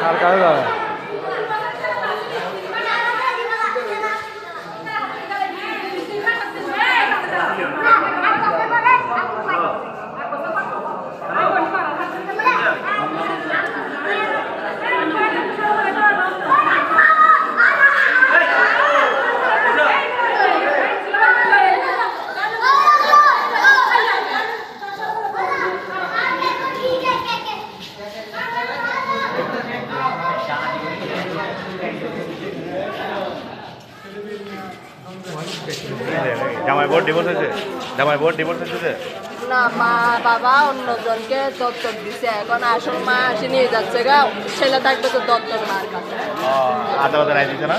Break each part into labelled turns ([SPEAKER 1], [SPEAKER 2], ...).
[SPEAKER 1] কার কাছে যাবে
[SPEAKER 2] জামাই বোর্ড ডিভোর্স হয়েছে? জামাই বোর্ড ডিভোর্স হয়েছে
[SPEAKER 3] না মা বাবা অন্যজনকে দত্তক দিছে। এখন আসল মা আসে নিয়ে যাচ্ছে গা। ছেলে থাকবে তো দত্তক মার কাছে।
[SPEAKER 2] আদালতে রায় দিচ্ছে না?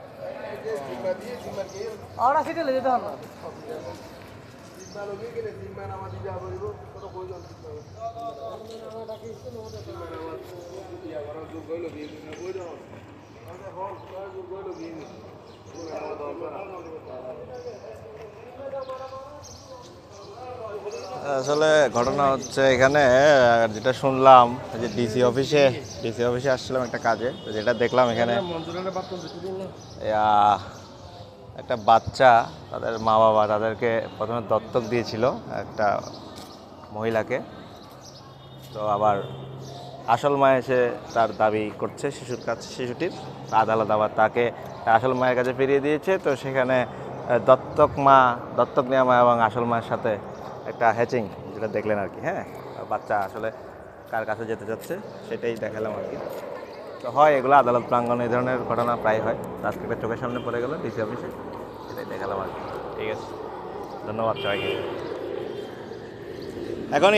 [SPEAKER 1] ahora sí que le dices no
[SPEAKER 2] আসলে ঘটনা হচ্ছে এখানে যেটা শুনলাম যে ডিসি অফিসে ডিসি অফিসে আসছিলাম একটা কাজে, তো যেটা দেখলাম এখানে একটা বাচ্চা, তাদের মা বাবা তাদেরকে প্রথমে দত্তক দিয়েছিল একটা মহিলাকে। তো আবার আসল মা এসে তার দাবি করছে শিশুর কাছে, শিশুটির। আদালত আবার তাকে আসল মায়ের কাছে ফিরিয়ে দিয়েছে, তো সেখানে দত্তক মা, দত্তক নেওয়া মা এবং আসল মায়ের সাথে একটা হ্যাচিং যেটা দেখলেন আর কি হ্যাঁ? বাচ্চা আসলে কার কাছে যেতে যাচ্ছে সেটাই দেখালাম আর কি। তো হয় এগুলো আদালত প্রাঙ্গণে এই ধরনের ঘটনা প্রায় হয় রাজপিপের চোখের সামনে পড়ে গেলো ডিসি অফিসে, সেটাই দেখালাম আর কি। ঠিক আছে, ধন্যবাদ সবাইকে। এখন